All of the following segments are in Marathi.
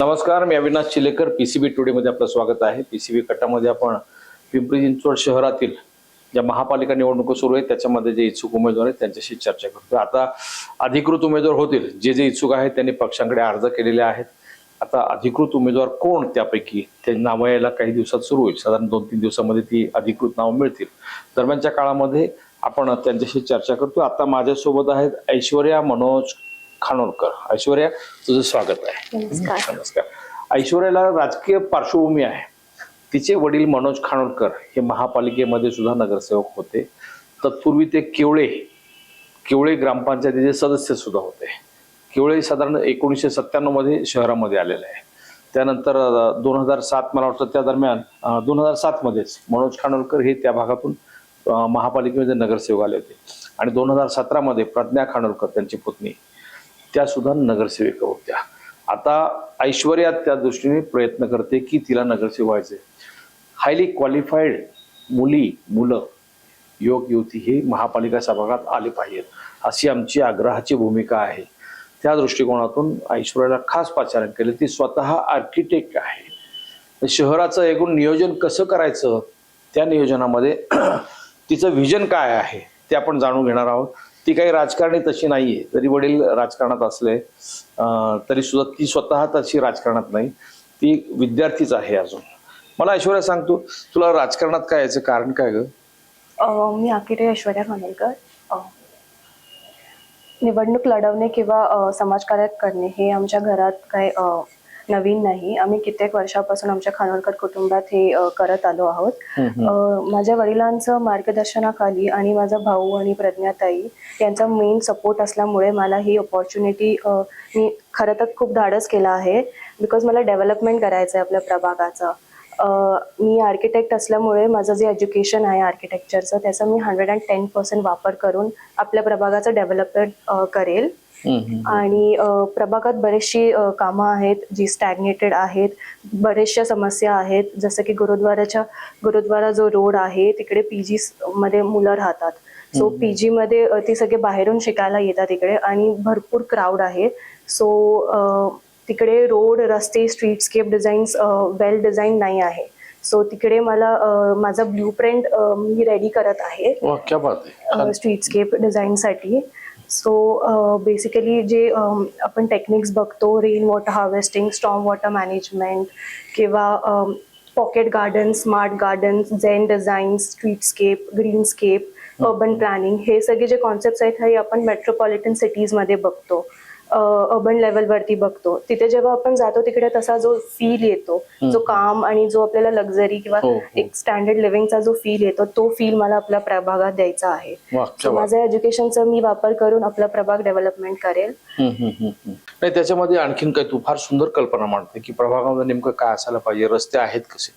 नमस्कार मी अविनाश चिलेकर पीसीबी टुडे मध्ये आपलं स्वागत आहे. पीसीबी कटामध्ये आपण पिंपरी चिंचवड शहरातील ज्या महापालिका निवडणुका सुरू आहेत त्याच्यामध्ये जे इच्छुक उमेदवार आहेत त्यांच्याशी चर्चा करतो आता अधिकृत उमेदवार होतील जे जे इच्छुक आहेत त्यांनी पक्षांकडे अर्ज केलेले आहेत. आता अधिकृत उमेदवार कोण त्यापैकी? ते नावं यायला काही दिवसात सुरू होईल. साधारण दोन तीन दिवसामध्ये ती अधिकृत नावं मिळतील. दरम्यानच्या काळामध्ये आपण त्यांच्याशी चर्चा करतो आता माझ्यासोबत आहेत ऐश्वर्या मनोज खानोलकर. ऐश्वर्या तुझं स्वागत आहे. नमस्कार. नमस्कार. ऐश्वर्याला राजकीय पार्श्वभूमी आहे. तिचे वडील मनोज खानोलकर हे महापालिकेमध्ये सुद्धा नगरसेवक होते. तत्पूर्वी ते केवळे केवळे ग्रामपंचायतीचे सदस्य सुद्धा होते. केवळे साधारण एकोणीसशे सत्त्याण्णवमध्ये शहरामध्ये आलेले आहे. त्यानंतर दोन हजार सात मला वाटतं त्या दरम्यान दोन हजार सात मध्येच मनोज खानोलकर हे त्या भागातून महापालिकेमध्ये नगरसेवक आले होते. आणि दोन हजार सतरामध्ये प्रज्ञा खानोलकर त्यांची पत्नी त्या सुद्धा नगरसेविका होत्या. आता ऐश्वर्या त्या दृष्टीने प्रयत्न करते की तिला नगरसेवक व्हायचे हायली क्वालिफाईड मुली मुलं युवक युवती हे महापालिका सभागात आले पाहिजेत. अशी आमची आग्रहाची भूमिका आहे. त्या दृष्टिकोनातून ऐश्वर्याला खास पाचारण केले. ती स्वतः आर्किटेक्ट आहे. शहराचं एकूण नियोजन कसं करायचं? त्या नियोजनामध्ये तिचं व्हिजन काय आहे? ते आपण जाणून घेणार आहोत. ती काही राजकारणी तशी नाहीये. जरी वडील राजकारणात असले तरी सुद्धा ती स्वतः तशी राजकारणात नाही. ती विद्यार्थीच आहे अजून. मला ऐश्वर्या सांगतो तुला राजकारणात काय याचं कारण काय ग? मी आर्किटेक्ट ऐश्वर्या खानोलकर निवडणूक लढवणे किंवा समाजकार्यात समाजकार्य करणे हे आमच्या घरात काय नवीन नाही. आम्ही कित्येक वर्षापासून आमच्या खानोलकर कुटुंबात हे करत आलो आहोत. माझ्या वडिलांचं मार्गदर्शनाखाली आणि माझा भाऊ आणि प्रज्ञाताई यांचा मेन सपोर्ट असल्यामुळे मला ही ऑपॉर्च्युनिटी मी खरं तर खूप धाडस केला आहे. बिकॉज मला डेव्हलपमेंट करायचं आहे आपल्या प्रभागाचं. मी आर्किटेक्ट असल्यामुळे माझं जे एज्युकेशन आहे आर्किटेक्चरचं त्याचा मी हंड्रेड अँड टेन पर्सेंट वापर करून आपल्या प्रभागाचं डेव्हलपमेंट करेल. आणि प्रभागात बरेचशी कामं आहेत जी स्टॅग्नेटेड आहेत बऱ्याचशा समस्या आहेत. जसं की गुरुद्वाराच्या गुरुद्वारा जो रोड आहे तिकडे पी जी मध्ये मुलं राहतात. सो पी जी मध्ये ती सगळे बाहेरून शिकायला येतात तिकडे आणि भरपूर क्राऊड आहे. सो तिकडे रोड रस्ते स्ट्रीटस्केप डिझाईन्स वेल डिझाईन नाही आहे. सो तिकडे मला माझा ब्ल्यू प्रिंट मी रेडी करत आहे. स्ट्रीटस्केप डिझाईनसाठी सो बेसिकली जे आपण टेक्निक्स बघतो rain water harvesting storm water management किंवा pocket garden smart garden zen design streetscape greenscape urban planning हे सगळे जे कॉन्सेप्ट आहेत हे आपण मेट्रोपॉलिटन सिटीजमध्ये बघतो. अर्बन लेवलवरती बघतो. तिथे जेव्हा आपण जातो तिकडे तसा जो फील येतो जो काम आणि जो आपल्याला लक्झरी किंवा हो, हो. एक स्टँडर्ड लिव्हिंगचा जो फील येतो तो फील मला आपल्या प्रभागात द्यायचा आहे. माझ्या एज्युकेशनचा मी वापर करून आपला प्रभाग डेव्हलपमेंट करेल. नाही त्याच्यामध्ये आणखीन काय तू फार सुंदर कल्पना मांडते की प्रभागामध्ये नेमकं काय असायला पाहिजे रस्ते आहेत कसे?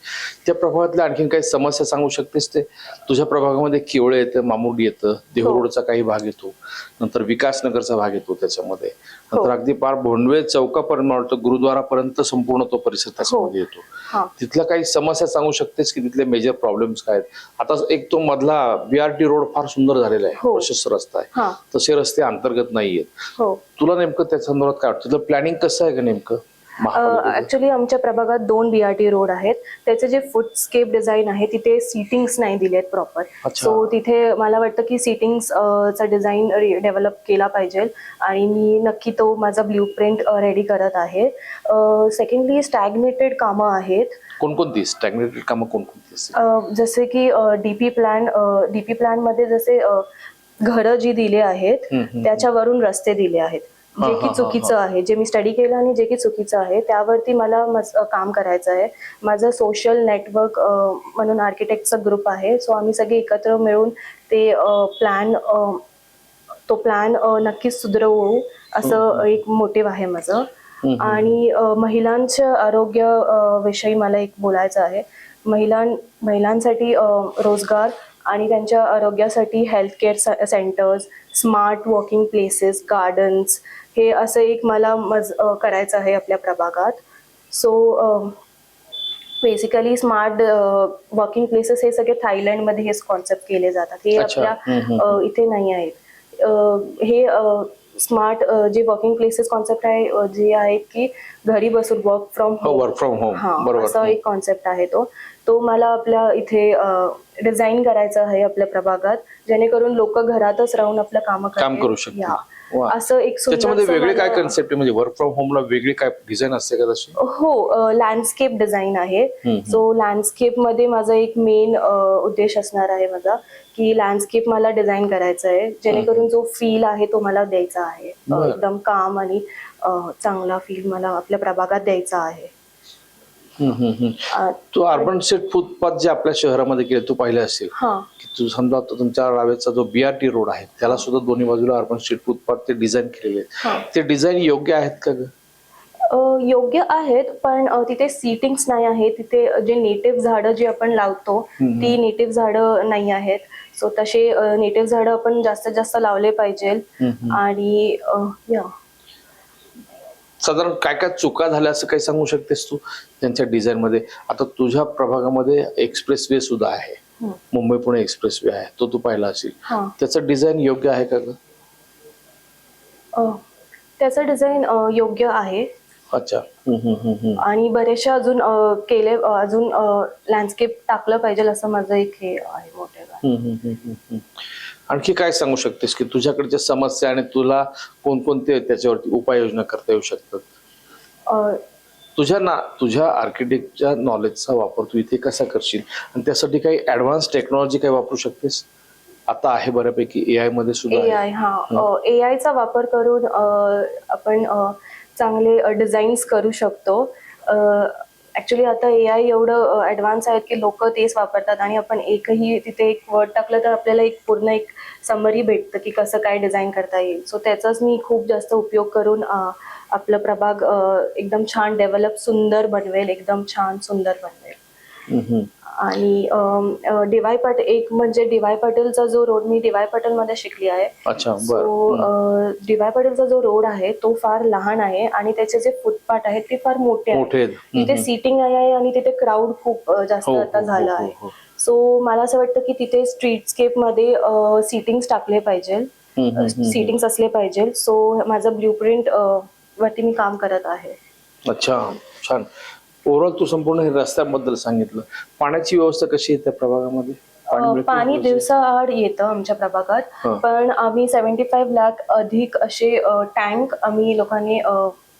त्या प्रभागातल्या आणखीन काही समस्या सांगू शकतेस ते? तुझ्या प्रभागामध्ये केवळ येतं मामुर्डी येतं हो. रोडचा काही भाग येतो. नंतर विकासनगरचा भाग येतो त्याच्यामध्ये. नंतर हो. अगदी पार भोंडवे चौकापर्यंत वाटतं गुरुद्वारापर्यंत संपूर्ण तो परिसर त्याच्यामध्ये येतो. हा. तिथल्या काही समस्या सांगू शकतेस की तिथले मेजर प्रॉब्लेम्स काय आहेत? आता एक तो मधला बीआरटी रोड फार सुंदर झालेला आहे. हो. प्रशस्त रस्ता आहे. तसे रस्ते अंतर्गत नाहीयेत. तुला नेमकं त्या संदर्भात काय वाटतं? प्लॅनिंग कसं आहे का नेमकं? ऍक्च्युली आमच्या प्रभागात दोन बीआरटी रोड आहेत. त्याचे जे फुटस्केप डिझाईन आहे तिथे सीटिंग्स नाही दिलेत प्रॉपर अच्छा. सो तिथे मला वाटतं की सीटिंग्स चा डिझाईन डेव्हलप केला पाहिजे. आणि मी नक्की तो माझा ब्ल्यू प्रिंट रेडी करत आहे. सेकंडली स्टॅग्नेटेड कामं आहेत. कोणकोणती? स्टॅग्नेटेड कामं कोणकोणती जसे की डीपी प्लॅन डीपी प्लॅनमध्ये जसे घरं जी दिले आहेत. त्याच्यावरून रस्ते दिले आहेत. जे की चुकीचं आहे जे मी स्टडी केलं आणि जे की चुकीचं आहे त्यावरती मला काम करायचं आहे. माझं सोशल नेटवर्क म्हणून आर्किटेक्टचा ग्रुप आहे. सो आम्ही सगळे एकत्र मिळून ते प्लॅन तो प्लॅन नक्कीच सुधरवू असं एक मोटिव्ह आहे माझं. आणि महिलांच्या आरोग्य विषयी मला एक बोलायचं आहे. महिलां महिलांसाठी रोजगार आणि त्यांच्या आरोग्यासाठी health care centres smart walking places gardens हे असं एक मला मज करायचं आहे आपल्या प्रभागात. So basically smart walking places हे सगळे थायलंडमध्ये हेच कॉन्सेप्ट केले जातात. हे. आपल्या इथे नाही आहेत. हे स्मार्ट जे वर्किंग प्लेसेस कॉन्सेप्ट आहे जे आहेत की घरी बसून वर्क फ्रॉम हो वर्क फ्रॉम होम हा असा एक कॉन्सेप्ट आहे तो. तो मला आपल्या इथे डिझाईन करायचा आहे आपल्या प्रभागात जेणेकरून लोक घरातच राहून आपलं काम काम करू शकतील. वा. असं एक त्याच्यामध्ये वेगळे काय कन्सेप्ट म्हणजे वर्क फ्रॉम होमला वेगळी काय डिझाईन असते का तशी? हो लँडस्केप डिझाईन आहे. सो लँडस्केपमध्ये माझा एक मेन उद्देश असणार आहे माझा की लँडस्केप मला डिझाईन करायचं आहे. जेणेकरून जो फील आहे तो मला द्यायचा आहे. एकदम काम आणि चांगला फील मला आपल्या प्रभागात द्यायचा आहे. तू अर्बन स्ट्रीट फुटपाथ जे आपल्या शहरामध्ये केले तू पाहिले असेल. हा. की तू समजा तुमच्या रावेचा जो बीआरटी रोड आहे त्याला सुद्धा दोन्ही बाजूला अर्बन स्ट्रीट फुटपाथ ते डिझाईन केलेले आहेत. ते डिझाईन योग्य आहेत का योग्य आहेत पण तिथे सीटिंग्स नाही आहे तिथे जे नेटिव्ह झाडं जी आपण लावतो. ती नेटिव्ह झाडं नाही आहेत. सो तसे नेटिव्ह झाडं आपण जास्तीत जास्त लावले पाहिजे. आणि या. साधारण काय काय चुका झाल्या असं काही सांगू शकतेस तू त्यांच्या डिझाईन मध्ये? आता तुझ्या प्रभागामध्ये एक्सप्रेस वे सुद्धा आहे. मुंबई पुणे एक्सप्रेस वे आहे. तो तू पाहिला असेल. त्याचं डिझाईन योग्य आहे का ग? त्याचं डिझाईन योग्य आहे. अच्छा. आणि बरेचसे अजून केले अजून लँडस्केप टाकलं पाहिजे असं माझं एक हे आहे मोठे आणखी काय सांगू शकतेस की तुझ्याकडच्या समस्या आणि तुला कोणकोणते त्याच्यावरती उपाययोजना करता येऊ शकतात? तुझ्या ना तुझ्या आर्किटेक्टच्या नॉलेजचा वापर तू इथे कसा करशील? आणि त्यासाठी काही ऍडव्हान्स टेक्नॉलॉजी काय वापरू शकतेस? आता आहे बऱ्यापैकी ए आयमध्ये सुद्धा ए. आय हा. ए आयचा वापर करून आपण चांगले डिझाईन्स करू शकतो. ऍक्च्युली आता ए आय एवढं ऍडव्हान्स आहेत की लोक तेच वापरतात आणि आपण एकही तिथे एक वर्ड टाकलं तर आपल्याला एक पूर्ण एक समरी भेटतं की कसं काय डिझाईन करता येईल. सो त्याचाच मी खूप जास्त उपयोग करून आपलं प्रभाग एकदम छान डेव्हलप सुंदर बनवेल एकदम छान सुंदर बनवेल. आणि डीवाय पाटील एक म्हणजे डीवाय पाटीलचा जो रोड मी डीवाय पाटीलमध्ये शिकली आहे. सो डीवाय पाटीलचा जो रोड आहे तो फार लहान आहे आणि त्याचे जे फुटपाथ आहेत ते फार मोठे आहेत. तिथे सीटिंग आहे आणि तिथे क्राऊड खूप जास्त हो, आता हो, झालं हो, आहे. सो मला असं वाटतं की तिथे स्ट्रीटस्केपमध्ये सीटिंग्स टाकले पाहिजे. सीटिंग्स असले पाहिजे. सो माझं ब्ल्यू प्रिंट वरती मी काम करत आहे. अच्छा छान. ओव्हरऑल तू संपूर्ण हे रस्त्याबद्दल सांगितलं पाण्याची व्यवस्था कशी आहे त्या प्रभागामध्ये पाणी व्यवस्थित? दिवसाआड येतं आमच्या प्रभागात. पण आम्ही सेव्हन्टी फाईव्ह लाख अधिक असे टँक आम्ही लोकांनी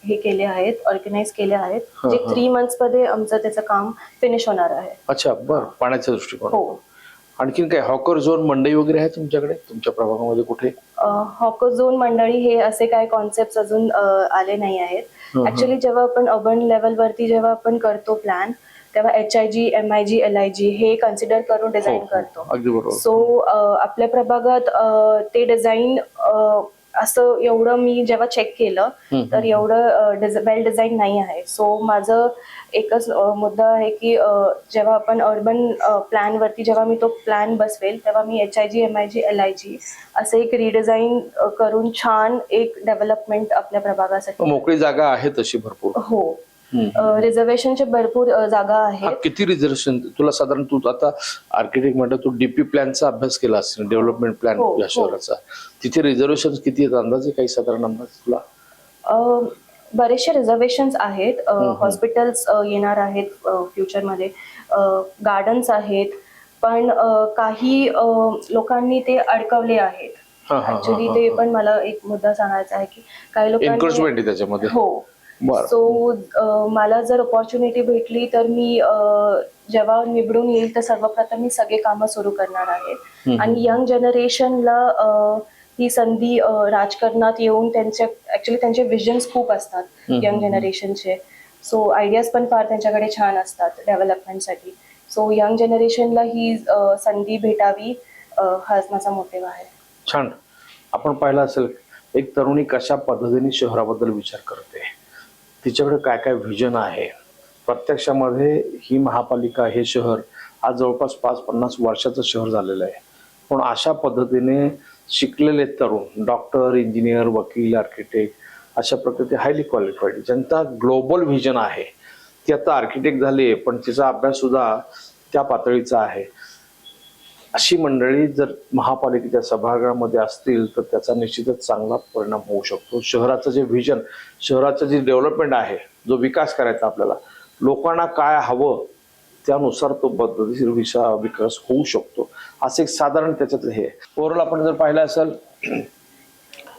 हे केले आहेत ऑर्गनाईज केले आहेत जे. थ्री मंथ्समध्ये आमचं त्याचं काम फिनिश होणार आहे अच्छा बर पाण्याच्या दृष्टिकोन हो आणखीन काय हॉकर झोन मंडई वगैरे आहे तुमच्याकडे? तुमच्या प्रभागामध्ये कुठे? हॉको झोन मंडळी हे असे काय कॉन्सेप्ट अजून आले नाही आहेत. हं, ऍक्च्युली जेव्हा आपण अर्बन लेवलवरती जेव्हा आपण करतो प्लॅन तेव्हा H I G M I G L I G हे कन्सिडर करून हो, डिझाईन हो, करतो. अगदी बरोबर. सो आपल्या प्रभागात ते डिझाईन असं एवढं मी जेव्हा चेक केलं तर एवढं वेल डिझाईन नाही आहे. सो माझं एकच मुद्दा आहे की जेव्हा आपण अर्बन प्लॅन वरती जेव्हा मी तो प्लॅन बसवेल तेव्हा मी H I G M I G L I G असं एक रिडिझाईन करून छान एक डेव्हलपमेंट आपल्या प्रभागासाठी. मोकळी जागा आहे तशी भरपूर. हो. रिझर्वेशनचे भरपूर जागा हा आहेत किती रिझर्वेशन तुला साधारण तू आता आर्किटेक्ट म्हणतो तू डीपी प्लॅनचा अभ्यास केला असेल डेव्हलपमेंट प्लॅन हो, या हो. शहराचा. तिथे रिझर्वेशन किती आहेत? अंदाजे काही साधारण अंदाज तुला? बरेचसे रिझर्वेशन्स आहेत. हॉस्पिटल्स येणार आहेत फ्युचरमध्ये गार्डन्स आहेत. पण काही लोकांनी ते अडकवले आहेत. ऍक्च्युली ते. पण मला एक मुद्दा सांगायचा आहे की काही लोकांनी आहे त्याच्यामध्ये. हो. बरं. सो मला जर अपॉर्च्युनिटी भेटली तर मी अ, जेव्हा निवडून येईल तर सर्वप्रथम मी सगळे कामं सुरू करणार आहे. आणि यंग जनरेशनला ही संधी अ, राजकारणात येऊन त्यांच्या ऍक्च्युली त्यांचे विजन्स खूप असतात. यंग जनरेशनचे सो आयडियाज पण फार त्यांच्याकडे छान असतात डेव्हलपमेंटसाठी सो यंग जनरेशनला ही अ, संधी भेटावी अ, हाच माझा मोटिव्ह आहे. छान. आपण पाहिलं असेल एक तरुणी कशा पद्धतीने शहराबद्दल विचार करते? तिच्याकडे काय काय व्हिजन आहे? प्रत्यक्षामध्ये ही महापालिका हे शहर आज जवळपास पाच पन्नास वर्षाचं शहर झालेलं आहे. पण अशा पद्धतीने शिकलेले तरुण डॉक्टर इंजिनियर वकील आर्किटेक्ट अशा प्रकारचे हायली क्वालिफाईड ज्यांचा ग्लोबल व्हिजन आहे. ती आता आर्किटेक्ट झाली पण तिचा अभ्यास सुद्धा त्या पातळीचा आहे. अशी मंडळी जर महापालिकेच्या सभागृहामध्ये असतील तर त्याचा निश्चितच चांगला परिणाम होऊ शकतो. शहराचं जे व्हिजन शहराचं जे डेव्हलपमेंट आहे जो विकास करायचा आपल्याला लोकांना काय हवं त्यानुसार तो पद्धतीशीर विषा विकास होऊ शकतो. असं एक साधारण त्याच्यात हे ओव्हरऑल आपण जर पाहिलं असेल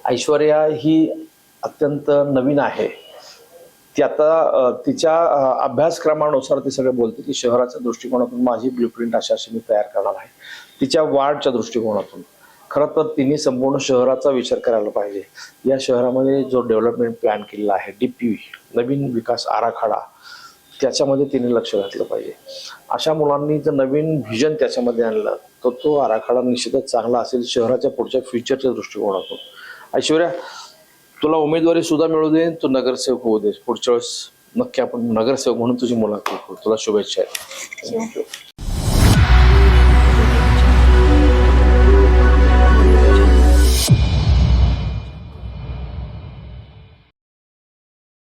ऐश्वर्या ही अत्यंत नवीन आहे. ती आता तिच्या अभ्यासक्रमानुसार ती सगळं बोलते की शहराच्या दृष्टिकोनातून माझी ब्ल्यूप्रिंट अशी अशी मी तयार करणार आहे. तिच्या वाढच्या दृष्टिकोनातून. खरं तर तिने संपूर्ण शहराचा विचार करायला पाहिजे. या शहरामध्ये जो डेव्हलपमेंट प्लॅन केलेला आहे डीपी नवीन विकास आराखडा त्याच्यामध्ये तिने लक्ष घातलं पाहिजे. अशा मुलांनी जर नवीन व्हिजन त्याच्यामध्ये आणलं तर तो आराखडा निश्चितच चांगला असेल शहराच्या पुढच्या फ्युचरच्या दृष्टिकोनातून. ऐश्वर्या तुला उमेदवारी सुद्धा मिळू दे तू नगरसेवक होऊ दे. पुढच्या वेळेस नक्की आपण नगरसेवक म्हणून तुझी मुलाखत करू तुला शुभेच्छा आहेत